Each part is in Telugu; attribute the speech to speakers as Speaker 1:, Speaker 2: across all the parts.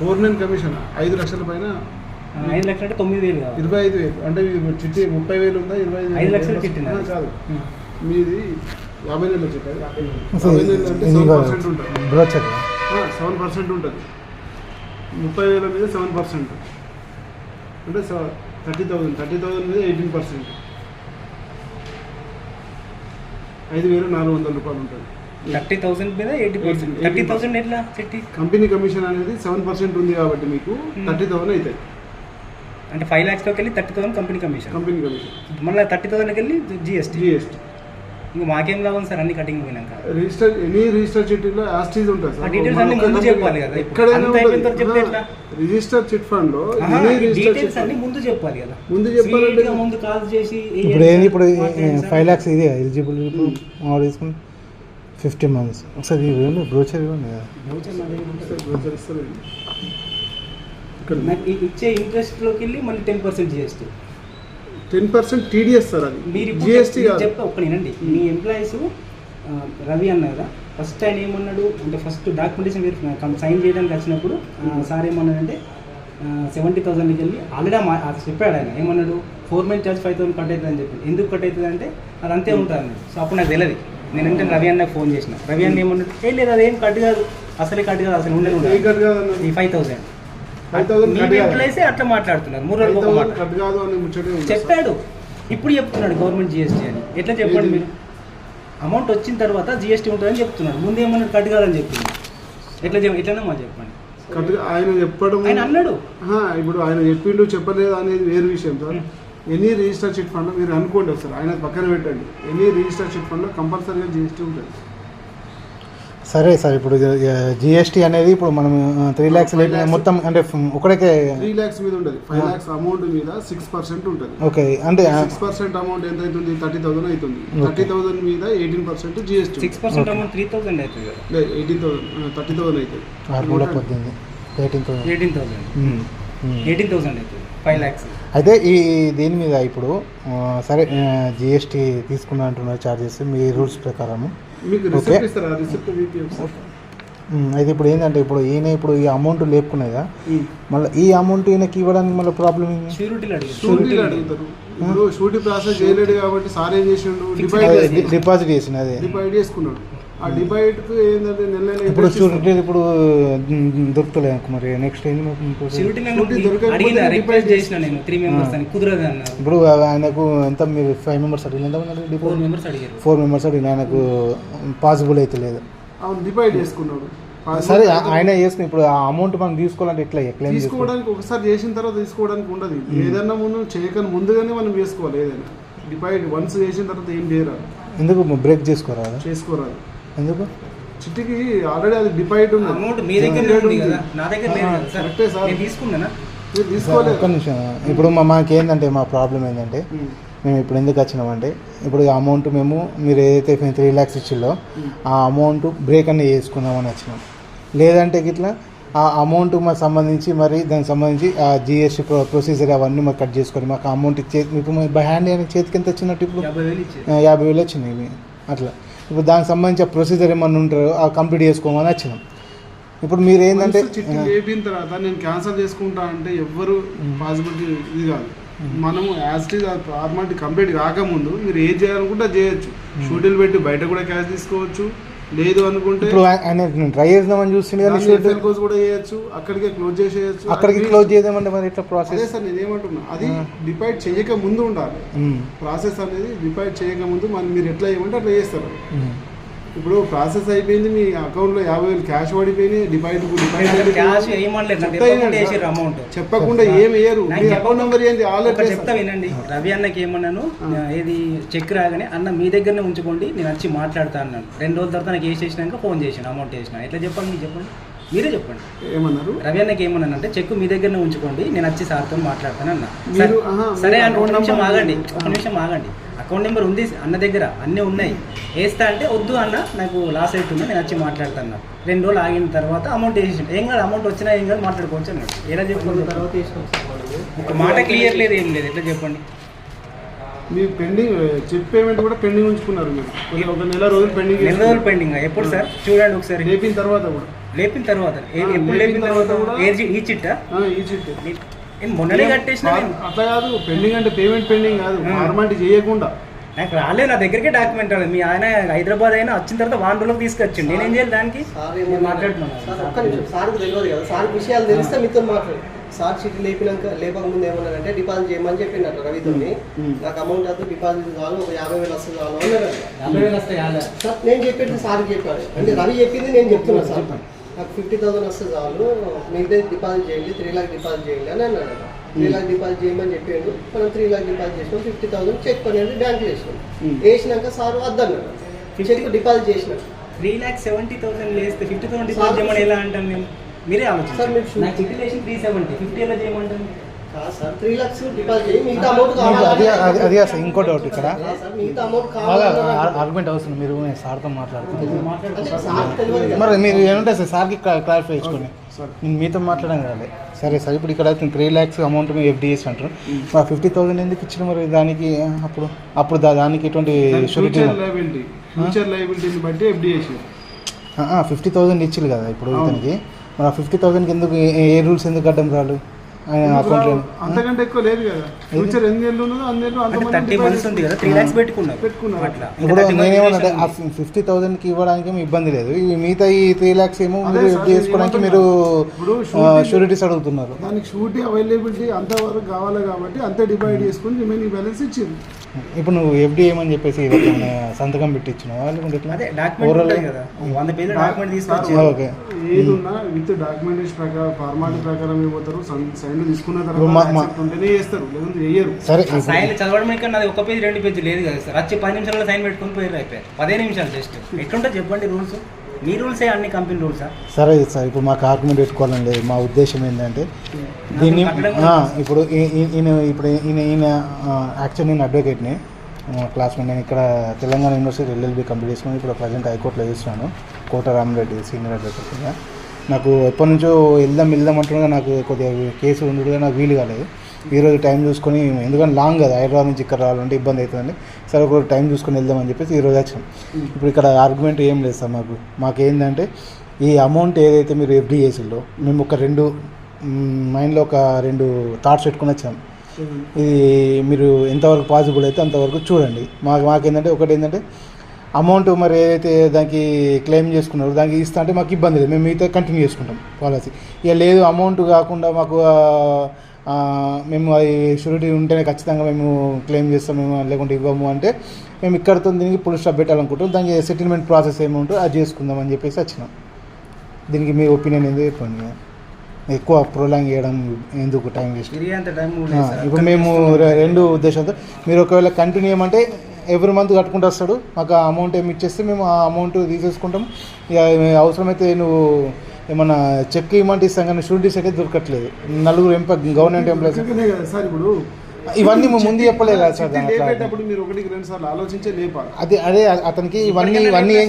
Speaker 1: గవర్నమెంట్ కమిషన్ ఐదు లక్షల పైన
Speaker 2: ఐదు లక్షలు అంటే తొమ్మిది వేలు
Speaker 1: ఇరవై ఐదు వేలు. అంటే చిట్టి ముప్పై వేలు ఉందా ఇరవై ఐదు
Speaker 2: ఐదు
Speaker 1: వేలు
Speaker 2: లక్షలు?
Speaker 1: ఆ, కాదు. మీది యాభై యాభై నెలలు. అంటే సెవెన్. పర్సెంట్ ఉంటుంది.
Speaker 3: బ్రోచర్
Speaker 1: సెవెన్ పర్సెంట్ ఉంటుంది. ముప్పై వేల మీద సెవెన్ పర్సెంట్ అంటే థర్టీ థౌసండ్ థర్టీ థౌసండ్ మీద ఎయిటీన్ పర్సెంట్ ఐదు వేలు నాలుగు వందల రూపాయలు ఉంటుంది.
Speaker 2: థర్టీ థౌసండ్ మీద ఎయిటీ పర్సెంట్. థర్టీ థౌసండ్ ఎట్లా చిట్టి
Speaker 1: కంపెనీ కమిషన్ అనేది సెవెన్ పర్సెంట్ ఉంది కాబట్టి మీకు
Speaker 2: Hmm.
Speaker 1: థర్టీ థౌసండ్ అవుతాయి
Speaker 2: అంటే ఫైవ్ ల్యాక్స్లోకి వెళ్ళి thirty thousand company commission.
Speaker 1: Company commission.
Speaker 2: మళ్ళీ థర్టీ థౌసండ్కి వెళ్ళి జిఎస్టీ
Speaker 1: జిఎస్టీ
Speaker 2: ఇంకా మాకేం లాభం సార్ అన్ని కటింగ్ పోయినాక?
Speaker 1: రిజిస్టర్ ఎనీ రిజిస్టర్ చిట్టీలో యాస్టీజ్ ఉంటుంది
Speaker 2: ఆ details అన్ని ముందు చెప్పాలి కదా. ఎట్లా?
Speaker 1: రిజిస్టర్ చిట్ ఫండ్లో
Speaker 2: డీటెయిల్స్ అన్ని ముందు చెప్పాలి కదా.
Speaker 1: ముందు చెప్పాలంటే
Speaker 2: ముందు కాల్ చేసి
Speaker 3: ఇప్పుడు ఏంది ఇప్పుడు
Speaker 2: మాట్లాడండి సార్.
Speaker 3: ఫైవ్ ల్యాక్స్ ఇది ఎలిజిబుల్ ఇప్పుడు మామూలు తీసుకుని ఫిఫ్టీ మంత్స్. ఒకసారి ఇవ్వండి బ్రోచర్ ఇవ్వండి.
Speaker 2: ఇచ్చే ఇంట్రెస్ట్లోకి వెళ్ళి మళ్ళీ ten percent GST
Speaker 1: ten percent TDS sir అది.
Speaker 2: మీరు
Speaker 1: జిఎస్టీ
Speaker 2: చెప్తా ఒక్క నేనండి మీ ఎంప్లాయీస్ రవి అన్న కదా. ఫస్ట్ ఆయన ఏమన్నాడు? అంటే ఫస్ట్ డాక్యుమెంటేషన్ మీరు సైన్ చేయడానికి వచ్చినప్పుడు సార్ ఏమన్నాడంటే సెవెంటీ థౌసండ్కి వెళ్ళి ఆల్రెడీ మా అది చెప్పాడు ఆయన. ఏమన్నాడు? Four main charge five thousand cut అవుతుంది అని చెప్పి ఎందుకు కట్ అవుతుంది అంటే అది అంతే ఉంటుంది సో అప్పుడు నాకు తెలియదు నేనంటే రవి అన్నకు ఫోన్ చేసిన. రవి అన్న ఏమన్నాడు ఏ లేదు అదేం కట్ కాదు. అసలే కట్ కాదు అసలు ఉండదు ఈ ఫైవ్ థౌసండ్
Speaker 1: 5,000
Speaker 2: మీ
Speaker 1: కట్ కాదు.
Speaker 2: ఎంప్లాయీస్ అట్లా మాట్లాడుతున్నారు. మూడు రోజులు. చెప్పాడు. ఇప్పుడు చెప్తున్నాడు గవర్నమెంట్ జిఎస్టీ అని. ఎట్లా చెప్పండి? మీరు? అమౌంట్ వచ్చిన తర్వాత జిఎస్టీ ఉంటుందని చెప్తున్నాడు ముందు ఏమన్నాడు కట్ కాదని చెప్పింది ఎట్లా ఎట్లనే మా చెప్పండి?
Speaker 1: ఆయన చెప్పడం
Speaker 2: ఆయన అన్నాడు.
Speaker 1: ఇప్పుడు ఆయన చెప్పిండు చెప్పలేదు అనేది వేరు విషయం sir. Any register chit fund మీరు అనుకోండి సార్ ఆయన పక్కన పెట్టండి. ఎనీ రిజిస్టర్ చిట్ ఫండ్లో కంపల్సరీగా జిఎస్టీ ఉంటుంది.
Speaker 3: సరే సార్ ఇప్పుడు జిఎస్టీ అనేది ఇప్పుడు మనం త్రీ ల్యాక్స్. మొత్తం అంటే ఒకటే
Speaker 1: త్రీ ల్యాక్స్ మీద ఉంటుంది. ఫైవ్. ల్యాక్స్ అమౌంట్ మీద సిక్స్ పర్సెంట్ ఉంటుంది.
Speaker 3: ఓకే అంటే
Speaker 1: సిక్స్ పర్సెంట్ అమౌంట్ ఎంత అవుతుంది? థర్టీ థౌసండ్ అవుతుంది. థర్టీ థౌసండ్ మీద eighteen percent GST
Speaker 2: six percent. Amount three thousand అవుతుంది
Speaker 1: లేదు ఎయిటీన్ థౌసండ్ థర్టీ థౌసండ్ అవుతుంది.
Speaker 3: Eighteen thousand
Speaker 2: eighteen thousand eighteen thousand అవుతుంది ఫైవ్ ల్యాక్స్
Speaker 3: అయితే ఈ దీని మీద ఇప్పుడు సరే జిఎస్టీ తీసుకున్నా అంటున్నారు చార్జెస్ మీ రూల్స్ ప్రకారము.
Speaker 1: వీపీ
Speaker 3: ఉమ్, అయితే ఇప్పుడు ఏంటంటే ఇప్పుడు ఈయన ఇప్పుడు ఈ అమౌంట్ లేపుకునేదా మళ్ళీ ఈ అమౌంట్ ఈయనకి ఇవ్వడానికి మళ్ళీ ప్రాబ్లం
Speaker 1: షూరిటీ ప్రాసెస్ చేయలేడు కాబట్టి సార్ చేసిండు డిపాజిట్
Speaker 3: చేసిన అదే
Speaker 1: డిపాజిట్ చేసుకున్నాడు. ఆ డిపాజిట్కు ఏంటంటే నెల
Speaker 3: ఇప్పుడు. షూరిటీ ఇప్పుడు ఉమ్, దొరుకుతలేదు మరి. నెక్స్ట్
Speaker 2: రిక్వెస్ట్ చేసిన నేను త్రీ మెంబర్స్ అని. కుదరదు అన్నారు.
Speaker 3: ఇప్పుడు ఆయనకు ఎంత మీరు ఫైవ్ మెంబర్స్ అడిగిన
Speaker 2: ఫోర్ మెంబర్స్ అడిగారు
Speaker 3: ఫోర్ మెంబర్స్ అడిగిన ఆయనకు పాసిబుల్ అయితే లేదు.
Speaker 1: అవును డిపాజిట్ చేసుకున్నాడు.
Speaker 3: సరే ఆయన చేసుకుని ఇప్పుడు ఆ అమౌంట్ మనం తీసుకోవాలంటే ఎట్లా క్లెయిమ్ చేసుకోవాలి
Speaker 1: తీసుకోవడానికి ఒకసారి చేసిన తర్వాత తీసుకోవడానికి ఉండదు ఏదన్నా ముందు చేయకని ముందుగానే మనం చేసుకోవాలి ఏదైనా. డిపాజిట్ వన్స్ చేసిన తర్వాత ఏం చేయరాదు.
Speaker 3: ఎందుకు బ్రేక్ చేసుకోరాదా?
Speaker 1: చేసుకోరాదు.
Speaker 3: ఎందుకు?
Speaker 1: చిట్టికి ఆల్రెడీ అది డిపాజిట్ ఉంది.
Speaker 2: అమౌంట్ మీ దగ్గర ఉంది కదా? నా దగ్గర లేదు సార్
Speaker 1: కరెక్టే సార్.
Speaker 2: నేను తీసుకున్నానా?
Speaker 1: మీరు తీసుకోలేదు.
Speaker 3: ఒక్క నిమిషం. ఇప్పుడు మా మాకు ఏంటంటే మా ప్రాబ్లం ఏంటంటే. మేము ఇప్పుడు ఎందుకు వచ్చినామంటే ఇప్పుడు ఈ అమౌంట్ మేము మీరు ఏదైతే త్రీ ల్యాక్స్ ఇచ్చిల్లో ఆ అమౌంట్ బ్రేక్ అన్న చేసుకుందామని వచ్చినాం. లేదంటే ఇట్లా ఆ అమౌంట్ మాకు సంబంధించి మరి దానికి సంబంధించి ఆ జిఎస్టీ ప్రొ ప్రొసీజర్ అవన్నీ మాకు కట్ చేసుకొని మాకు అమౌంట్ ఇచ్చే ఇప్పుడు బై హ్యాండ్ అయిన చేతికి ఎంత వచ్చినట్టు ఇప్పుడు?
Speaker 2: యాభై వేలు ఇచ్చేది.
Speaker 3: వచ్చినాయి. అట్లా. ఇప్పుడు దానికి సంబంధించి ఆ ప్రొసీజర్ ఏమన్నా ఉంటారో ఆ కంప్లీట్ చేసుకోమని వచ్చినాం. ఇప్పుడు మీరు ఏంటంటే
Speaker 1: చిట్టి తర్వాత నేను క్యాన్సిల్ చేసుకుంటా అంటే ఎవ్వరు పాసిబిలిటీ ఇది కాదు. మనము యాజ్ ఇట్ ఫార్మాలిటీ కంప్లీట్ కాకముందు మీరు ఏం చేయాలనుకుంటే చేయొచ్చు. షూటిల్ పెట్టి బయట కూడా క్యాష్ తీసుకోవచ్చు. లేదు అనుకుంటే
Speaker 3: ఇప్పుడు ఆయన ట్రై చేద్దామని కానీ
Speaker 1: FL కోర్స్ కూడా చేయొచ్చు అక్కడికే క్లోజ్ చేసేయచ్చు.
Speaker 3: అక్కడికి క్లోజ్ చేద్దామంటే మరి
Speaker 1: అదే
Speaker 3: ప్రాసెస్
Speaker 1: సార్ నేను ఏమంటున్నా అది డిపాజిట్ చేయక ముందు ఉండాలి. ప్రాసెస్ అనేది డిపాజిట్ చేయక ముందు మనం మీరు ఎట్లా చేయమంటే అట్లా చేస్తారు. ఇప్పుడు ప్రాసెస్ అయిపోయింది మీ అకౌంట్లో యాభై వేలు క్యాష్ పడిపోయినాయి డిపాజిట్ డిపాజిట్.
Speaker 2: అమౌంట్.
Speaker 1: చెప్పకుండా ఏం వేయరు మీ అకౌంట్ నెంబర్ ఆల్రెడీ
Speaker 2: చెప్తా వినండి. రవి అన్నకి ఏమన్నాను ఏది చెక్ రాగానే అన్న మీ దగ్గరనే ఉంచుకోండి నేను వచ్చి మాట్లాడతా అన్నాను రెండు రోజుల తర్వాత నాకు వేసేసినాక ఫోన్ చేసిన అమౌంట్ వేసిన ఎట్లా చెప్పండి చెప్పండి. మీరే చెప్పండి.
Speaker 1: ఏమన్నారు?
Speaker 2: రవి అన్నకి ఏమన్నాను అంటే చెక్ మీ దగ్గరనే ఉంచుకోండి నేను వచ్చి సార్తో మాట్లాడతాను అన్న. సరే- అంటే ఒక నిమిషం ఆగండి. ఒక నిమిషం ఆగండి. అకౌంట్ నెంబర్ ఉంది అన్న దగ్గర అన్నీ ఉన్నాయి. వేస్తా అంటే వద్దు అన్న నాకు లాస్ అవుతుంది నేను వచ్చి మాట్లాడతాను రెండు రోజులు ఆగిన తర్వాత అమౌంట్ వేసేసి ఏం కాదు అమౌంట్ వచ్చినా ఏం కాదు మాట్లాడుకోవచ్చు అన్నాడు ఎలా చెప్పుకోవచ్చు తర్వాత ఒక మాట క్లియర్ లేదు ఏం లేదు. ఎట్లా చెప్పండి?
Speaker 1: మీ పెండింగ్ చెక్ పేమెంట్ కూడా పెండింగ్ ఉంచుకున్నారు మీరు. ఒక- నెల రోజులు పెండింగ్
Speaker 2: నెల రోజులు పెండింగ్ ఎప్పుడు సార్? చూడండి ఒకసారి.
Speaker 1: లేపిన తర్వాత కూడా.
Speaker 2: లేపిన తర్వాత. ఎప్పుడు
Speaker 1: లేపిన
Speaker 2: తర్వాత
Speaker 1: కూడా-
Speaker 2: ఈ చిట్టా?
Speaker 1: ఆ, ఈ చిట్టి.
Speaker 2: మొన్ననే కట్టేసిన.
Speaker 1: అట్లా కాదు పెండింగ్ అంటే పేమెంట్ పెండింగ్ కాదు. ఫార్మాలిటీ చేయకుండా.
Speaker 2: నాకు రాలేదు నా దగ్గరికి డాక్యుమెంట్ రాలేదు. మీ ఆయన హైదరాబాద్ అయినా వచ్చిన తర్వాత వారం రోజులకు తీసుకొచ్చింది నేనేం చేయాలి దానికి?
Speaker 4: ఏమన్నా- సార్కి తెలియదు కదా. సార్ విషయాలు తెలిస్తే మీతో మాట్లాడు. సార్ చీటీ లేపినాక లేపక ముందు ఏమన్నారంటే డిపాజిట్ చేయమని చెప్పినట్టు రవితోని.
Speaker 1: మ్మ్.
Speaker 4: నాకు అమౌంట్ అయితే డిపాజిట్ చాలు ఒక యాభై వేలు వస్తుంది చాలు అన్నారు నేను చెప్పేది సార్కి చెప్పాను అంటే రవి చెప్పింది నేను చెప్తున్నా సార్. నాకు ఫిఫ్టీ థౌసండ్ వస్తే చాలు. మిగతా డిపాజిట్ చేయండి త్రీ లాక్ డిపాజిట్ చేయండి అని అన్నాడు త్రీ లాక్ డిపాజిట్ చేయమని చెప్పిండు. మనం త్రీ లాక్ డిపాజిట్ చేసినాం ఫిఫ్టీ థౌసండ్ చెక్ అనేది బ్యాంక్ వేసినాం
Speaker 1: మ్మ్.
Speaker 4: వేసినాక సార్ వద్దన్నాడు. చెక్ డిపాజిట్ చేసినాం
Speaker 2: త్రీ ల్యాక్ సెవెంటీ థౌసండ్ వేస్తే ఫిఫ్టీ థౌసండ్ డిపాజిట్ చేయమని ఎలా అంటాను నేను మీరే
Speaker 4: సార్,
Speaker 2: ఆలోచించారు
Speaker 4: మీరు
Speaker 2: చిట్టి లేచి త్రీ సెవెంటీ ఫిఫ్టీ ఎలా చేయమంటాను
Speaker 3: అది సార్ ఇంకో డౌట్ ఇక్కడ.
Speaker 4: సార్ మిగతా అమౌంట్
Speaker 3: బాగా
Speaker 4: కావాలి
Speaker 3: ఆర్గ్యుమెంట్ అవసరం మీరు నేను సార్తో
Speaker 4: కదా.
Speaker 3: మరి మీరు ఏమంటే సార్ సార్కి క్లారిఫై చేసుకోండి. నేను మీతో మాట్లాడడం కాదు. సరే సార్ ఇప్పుడు ఇక్కడ త్రీ ల్యాక్స్ అమౌంట్ మీరు ఎఫ్డిఎస్ అంటారు. మరి ఫిఫ్టీ థౌసండ్ ఎందుకు ఇచ్చిన మరి దానికి? అప్పుడు అప్పుడు దా- దానికి ఎటువంటి షూరిటీ
Speaker 1: ఫ్యూచర్ లైబిలిటీ ఫ్యూచర్ లైబిలిటీని బట్టి ఎఫ్డి చేసి
Speaker 3: ఫిఫ్టీ థౌసండ్ ఇచ్చింది కదా ఇప్పుడు. ఇతనికి. మరి ఆ ఫిఫ్టీ థౌసండ్కి ఎందుకు ఏ- ఏ రూల్స్ ఎందుకు అడ్డం రాలు ఆయన అకౌంట్లో
Speaker 1: అంతకంటే ఎక్కువ లేదు కదా. ఫ్యూచర్ ఎన్ని ఏళ్ళు ఉన్నదో అన్ని ఏళ్ళు
Speaker 2: అంటే
Speaker 1: అంతమంది
Speaker 2: థర్టీ మంత్స్ ఉంది కదా త్రీ ల్యాక్స్ పెట్టుకున్నారు.
Speaker 1: పెట్టుకున్నారు.
Speaker 2: అట్లా.
Speaker 3: ఇప్పుడు నేనేమన్నా ఆ ఫిఫ్టీ థౌసండ్కి ఇవ్వడానికి ఏమి ఇబ్బంది లేదు. ఈ మిగతా ఈ త్రీ ల్యాక్స్ ఏమో మీరు చేసుకోవడానికి మీరు షూరిటీస్ అడుగుతున్నారు.
Speaker 1: దానికి షూటీ అవైలబిలిటీ అంతవరకు కావాలి కాబట్టి అంతే డివైడ్ చేసుకుని రిమైనింగ్ బ్యాలెన్స్ ఇచ్చింది.
Speaker 3: ఇప్పుడు నువ్వు ఎఫ్డి ఏమని చెప్పేసి సంతకం పెట్టించినావా? లేకుంటే
Speaker 2: కదా. వంద పేజీల డాక్యుమెంట్ తీసుకొచ్చి
Speaker 3: ఓకే.
Speaker 1: ఏది ఉన్నా విత్ డాక్యుమెంటేషన్ ప్రకారం ఫార్మాలిటీ ప్రకారం ఇవ్వతారు సైన్ తీసుకున్న తర్వాత ఉంటేనే చేస్తారు లేకుంటే చెయ్యరు.
Speaker 3: సరే
Speaker 2: ఆ సైన్ చదవడం ఇంకా నాది ఒక పేజీ రెండు పేజీ లేదు కదా సార్. వచ్చి పది నిమిషాల్లో సైన్ పెట్టుకుని పోయారు అయిపోయారు. పదే నిమిషాలు జస్ట్. ఎట్లుంటే చెప్పండి రూల్స్? మీ రూల్సే అన్ని కంపెనీ రూల్సా?
Speaker 3: సరే సార్ ఇప్పుడు మాకు ఆర్గ్యుమెంట్ పెట్టుకోవాలని లేదు మా ఉద్దేశం ఏంటంటే దీన్ని ఆ, ఇప్పుడు ఈయన ఇప్పుడు ఈయన ఈయన యాక్చువల్ నేను అడ్వకేట్ని. క్లాస్మేట్ నేను ఇక్కడ తెలంగాణ యూనివర్సిటీ ఎల్ఎల్బి కంప్లీట్ చేసుకుని ఇప్పుడు ప్రజెంట్ హైకోర్టులో చేస్తున్నాను. కోట రామరెడ్డి సీనియర్ అడ్వకేట్గా నాకు ఎప్పటి నుంచో వెళ్దాం వెళ్దాం అంటున్నా నాకు కొద్దిగా కేసు ఉండడుగా నాకు వీలు కాలేదు. ఈరోజు టైం చూసుకొని ఎందుకంటే లాంగ్ కదా హైదరాబాద్ నుంచి ఇక్కడ రావాలంటే ఇబ్బంది అవుతుందండి. సరే ఒక టైం చూసుకొని వెళ్దామని చెప్పేసి ఈరోజు వచ్చాం ఇప్పుడు ఇక్కడ ఆర్గ్యుమెంట్ ఏం లేదు సార్ మాకు. మాకు ఏంటంటే ఈ అమౌంట్ ఏదైతే మీరు ఎఫ్డి చేసిందో మేము ఒక రెండు మైండ్లో ఒక రెండు థాట్స్ పెట్టుకుని వచ్చాం. ఇది మీరు ఎంతవరకు పాసిబుల్ అయితే అంతవరకు చూడండి. మాకు మాకేంటంటే ఒకటి ఏంటంటే అమౌంట్ మరి ఏదైతే దానికి క్లెయిమ్ చేసుకున్నారో దానికి ఇస్తా అంటే మాకు ఇబ్బంది లేదు. మేము మిగతా కంటిన్యూ చేసుకుంటాం పాలసీ. ఇక లేదు అమౌంట్ కాకుండా మాకు మేము అది షూరిటీ ఉంటేనే ఖచ్చితంగా మేము క్లెయిమ్ చేస్తాం మేము లేకుంటే ఇవ్వము అంటే మేము ఇక్కడతో దీనికి పుల్ స్టాప్ పెట్టాలనుకుంటాం దానికి సెటిల్మెంట్ ప్రాసెస్ ఏముంటుందో అది చేసుకుందాం అని చెప్పేసి వచ్చినాం. దీనికి మీ ఒపీనియన్ ఎందుకు చెప్పండి ఎక్కువ ప్రొలాంగ్ చేయడం ఎందుకు టైం వేస్ట్ ఇప్పుడు మేము రెండు ఉద్దేశంతో మీరు ఒకవేళ కంటిన్యూ చేయమంటే ఎవ్రీ మంత్ కట్టుకుంటూ వస్తాడు. మాకు ఆ అమౌంట్ ఏమి ఇచ్చేస్తే మేము ఆ అమౌంట్ తీసేసుకుంటాం. ఇక అవసరమైతే నువ్వు ఏమన్నా చెక్ ఇవ్వమంటే ఇస్తాం కానీ షూరిటీస్ అయితే దొరకట్లేదు. నలుగురు ఎంప గవర్నమెంట్ ఎంప్లాయీస్
Speaker 1: సార్ ఇప్పుడు.
Speaker 3: ఇవన్నీ ముందు చెప్పలేదు కదా సార్.
Speaker 1: లేపేటప్పుడు మీరు ఒకటికి రెండు సార్లు ఆలోచించే లేపాలి.
Speaker 3: అదే అదే అతనికి ఇవన్నీ ఇవన్నీ ఏం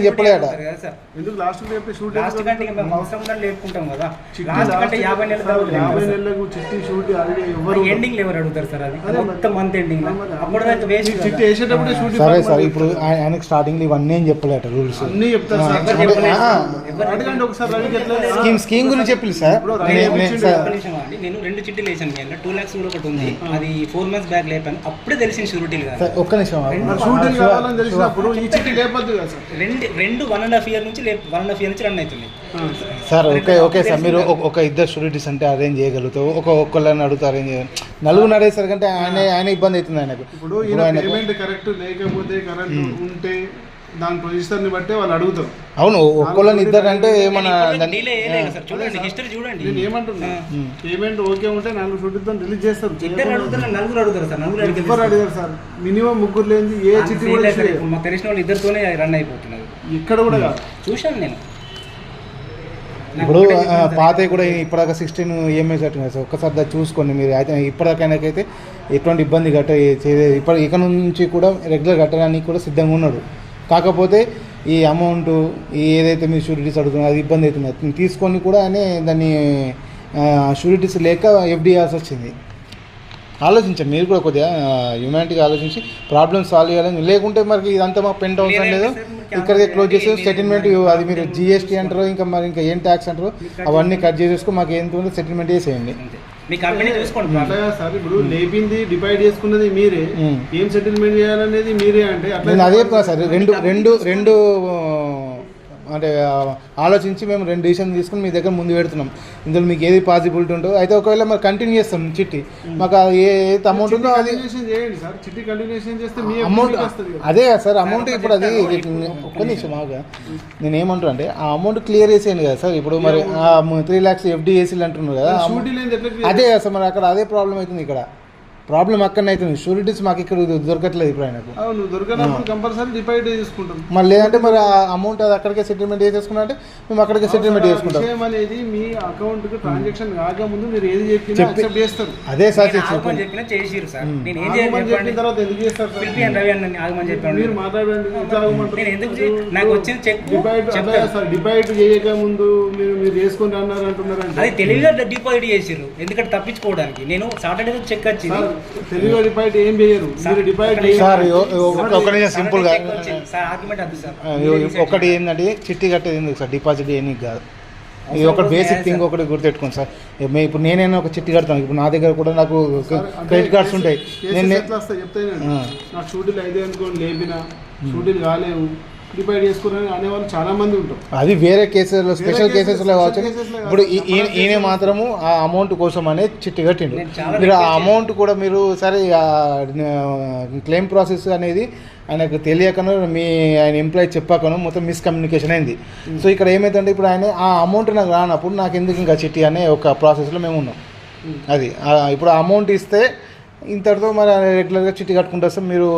Speaker 2: సార్.
Speaker 1: ఎందుకు లాస్ట్ లేపితే షూట్
Speaker 2: లాస్ట్ కంటే మేము అవసరం ఉందని లేపుకుంటాం కదా. లాస్ట్ కంటే యాభై నెలల
Speaker 1: సార్,
Speaker 2: తర్వాత
Speaker 1: యాభై. నెలలకు చిట్టి షూట్ అది ఎవరు
Speaker 2: ఎండింగ్ ఎవరు అడుగుతారు సార్ అది. మొత్తం మంత్ ఎండింగ్ అప్పుడు
Speaker 1: మీరు చిట్టి వేసేటప్పుడే షూట్
Speaker 3: సరే సార్ ఇప్పుడు ఆయన- ఆయనకి స్టార్టింగ్ ఇవన్నీ ఏం చెప్పలేట రూల్స్.
Speaker 1: అన్ని చెప్తారు సార్. అడగండి ఒకసారి
Speaker 3: స్కీమ్ స్కీమ్ గురించి చెప్పలేదు సార్. నేను-
Speaker 2: రెండు చిట్టీలు వేసాను మీ టూ ల్యాక్స్ కూడా ఒకటి ఉంది. అది ఫోర్ మంత్స్ బ్యాక్ లేపాను. అప్పుడే తెలిసిన షూరిటీలు కాదు.
Speaker 3: సార్, ఒక్క నిమిషం
Speaker 1: కావాలని తెలిసినప్పుడు ఈ చిట్టి లేపద్దు కదా సార్.
Speaker 2: రెండు రెండు వన్ అండ్ హాఫ్ ఇయర్ నుంచి వన్ అండ్ హాఫ్ ఇయర్ నుంచి రన్ అవుతుంది.
Speaker 3: సార్ ఓకే ఓకే సార్ మీరు ఒక- ఇద్దరు షూరిటీస్ అంటే అరేంజ్ చేయగలుగుతావు ఒక ఒక్కళ్ళని అడుగుతూ అరేంజ్ చేయాలి నలుగురు అడిగేసరికి అంటే ఆయన ఆయన ఇబ్బంది అవుతుంది ఆయనకు.
Speaker 1: ఇప్పుడు పేమెంట్ కరెక్ట్ లేకపోతే కరెక్ట్ ఉంటే దాని ప్రొజిషన్ బట్టే వాళ్ళు అడుగుతారు.
Speaker 3: అవును ఒక్కళ్ళని ఇద్దరు అంటే ఏమన్నా
Speaker 2: చూడండి హిస్టరీ చూడండి.
Speaker 1: నేను ఏమంటున్నా? పేమెంట్ ఓకే ఉంటే నాలుగు షూటితో రిలీజ్ చేస్తారు.
Speaker 2: ఇద్దరు అడుగుతారు? నలుగురు అడుగుతారు సార్? నలుగురు
Speaker 1: ఎవరు అడిగారు సార్. మినిమం ముగ్గురు లేని ఏ చిట్టి.
Speaker 2: మాకు తెలిసిన వాళ్ళు ఇద్దరితోనే రన్ అయిపోతున్నారు.
Speaker 1: ఇక్కడ కూడా కాదు.
Speaker 2: చూశాను నేను.
Speaker 3: ఇప్పుడు
Speaker 2: ఒకటే
Speaker 3: ఆ,
Speaker 2: చెప్పాను సార్.
Speaker 3: పాత కూడా ఇప్పటిదాకా సిక్స్టీన్ ఈఎంఐ కట్టినారు సార్. ఒక్కసారి దాన్ని చూసుకోండి మీరు. అయితే ఇప్పటిదాకైనాకైతే ఎటువంటి ఇబ్బంది కట్ట ఇప్పుడు ఇక నుంచి కూడా రెగ్యులర్ కట్టడానికి కూడా సిద్ధంగా ఉన్నాడు. కాకపోతే ఈ అమౌంట్ ఈ ఏదైతే మీరు షూరిటీస్ అడుగుతున్నారో అది ఇబ్బంది అవుతుంది. తీసుకొని కూడా ఆయన దాన్ని షూరిటీస్ లేక ఎఫ్డి వచ్చింది. ఆలోచించండి మీరు కూడా కొద్దిగా హ్యూమానిటీగా ఆలోచించి ప్రాబ్లమ్ సాల్వ్ చేయాలని. లేకుంటే మరి ఇదంతా మాకు పెంట్ అవసరం లేదు. ఇక్కడికే క్లోజ్ చేసి సెటిల్మెంట్ అది మీరు జిఎస్టీ అంటారు ఇంకా మరి ఇంకా ఏం ట్యాక్స్ అంటారు అవన్నీ కట్ చేసేసుకుని మాకు ఉందో సెటిల్మెంట్ చేసేయండి
Speaker 2: మీ కంపెనీ చూసుకోండి
Speaker 1: అట్లా కాదు సార్ ఇప్పుడు లేపింది డివైడ్ చేసుకున్నది మీరే. ఏం సెటిల్మెంట్ చేయాలనేది మీరే అంటే అట్లా
Speaker 3: నేను అదే సార్ రెండు రెండు రెండు అంటే ఆలోచించి మేము రెండు డిసిషన్ తీసుకుని మీ దగ్గర ముందు పెడుతున్నాం. ఇందులో మీకు ఏది పాసిబిలిటీ ఉంటుందో. అయితే ఒకవేళ మరి కంటిన్యూ చేస్తాం చిట్టి. మాకు అది ఏ ఏ అమౌంట్ ఉందో అది
Speaker 1: కంటిన్యూషన్ చేయండి సార్. చిట్టి కంటిన్యూషన్ చేస్తే మీ
Speaker 3: అమౌంట్
Speaker 1: మీకు వస్తుంది కదా.
Speaker 3: అదే కదా సార్ అమౌంట్ ఇప్పుడు అది ఒక్క నిమిషం ఆగా. నేను ఏమంటున్నా అంటే ఆ అమౌంట్ క్లియర్ చేసేయండి కదా సార్. ఇప్పుడు మరి త్రీ ల్యాక్స్ ఎఫ్డి ఏసీలు అంటున్నారు కదా. అదే కదా సార్ మరి అక్కడ అదే ప్రాబ్లం అవుతుంది ఇక్కడ. ప్రాబ్లం అక్కడనే అవుతుంది షూరిటీస్ మాకు ఇక్కడ దొరకట్లేదు ఇప్పుడు ఆయనకు.
Speaker 1: అవును దొరకనప్పుడు కంపల్సరీ డివైడ్ చేసుకుంటాం.
Speaker 3: మరి లేదంటే మరి ఆ అమౌంట్ అది అక్కడికే సెటిల్మెంట్ చేసేసుకున్నా అంటే మేము అక్కడికే సెటిల్మెంట్ చేసుకుంటాం.
Speaker 1: విషయం అనేది మీ అకౌంట్కు ట్రాన్సాక్షన్ కాకముందు మీరు ఏది చెప్పినా
Speaker 3: చెప్పి-
Speaker 1: అక్సెప్ట్ చేస్తారు.
Speaker 3: అదే సార్
Speaker 2: నేను ఆగమని
Speaker 3: చెప్పండి
Speaker 2: చెప్పినా చేసిరు సార్. నేను ఏం
Speaker 1: ఆగమని
Speaker 2: చేయాలి
Speaker 1: చెప్పిన
Speaker 2: చెప్పండి
Speaker 1: తర్వాత ఎందుకు చేస్తారు సార్?
Speaker 2: పిలిపియండి రవి అన్న ఆగమని చెప్పాను
Speaker 1: మీరు మాట్లాడండి ఎట్లా ఆగమంటారు?
Speaker 2: నేను ఎందుకు చే- నాకు వచ్చిన చెక్
Speaker 1: అట్లా
Speaker 2: చెప్తాను.
Speaker 1: సార్ డివైడ్ చేయక ముందు మీరు మీరు చేసుకుని అన్నారు అంటున్నారంటే
Speaker 2: అది తెలివిగా డిపాజిట్ చేసిర్రు. ఎందుకంటే తప్పించుకోవడానికి. నేను సాటర్డే చెక్ వచ్చింది.
Speaker 1: సార్ తెలుగు డివైడ్ ఏం చేయరు. మీరు
Speaker 3: సార్ ఇగో- ఇగో ఒక- ఒక నిమిషం సింపుల్గా ఒకటి ఏంటంటే చిట్టి కట్టేది ఎందుకు సార్? డిపాజిట్ ఏం కాదు. ఇది ఒక బేసిక్ థింగ్ ఒకటి గుర్తెట్టుకోండి సార్. మే- ఇప్పుడు నేనైనా ఒక చిట్టి కడతాను. ఇప్పుడు నా దగ్గర కూడా నాకు క్రెడిట్ కార్డ్స్ ఉంటాయి. నేను నే- ఆ.
Speaker 1: నాకు షూటీలు అయితే అనుకోండి లేపిన షూటీలు కాలేవు డివైడ్ చేసుకుని అనేవాళ్ళు చాలా మంది ఉంటారు.
Speaker 3: అది వేరే కేసులో స్పెషల్
Speaker 1: కేసెస్-
Speaker 3: కేసెస్లో కావచ్చు.
Speaker 1: స్పెషల్ కేసెస్లో కాదు.
Speaker 3: ఇప్పుడు ఈ- ఈయన మాత్రము ఆ అమౌంట్ కోసం అనే చిట్టి కట్టిండు. మీరు ఆ అమౌంట్ కూడా మీరు సరే క్లెయిమ్ ప్రాసెస్ అనేది ఆయనకు తెలియకను మీ ఆయన ఎంప్లాయ్ చెప్పకను మొత్తం మిస్కమ్యూనికేషన్ అయింది. సో ఇక్కడ ఏమైందంటే ఇప్పుడు ఆయన ఆ అమౌంట్ నాకు రానప్పుడు నాకు ఎందుకు ఇంకా చిట్టి అనే ఒక ప్రాసెస్లో మేము ఉన్నాం. అది. ఇప్పుడు ఆ అమౌంట్ ఇస్తే ఇంతటితో మరి రెగ్యులర్గా చిట్టి కట్టుకుంటూ వస్తాం మీరు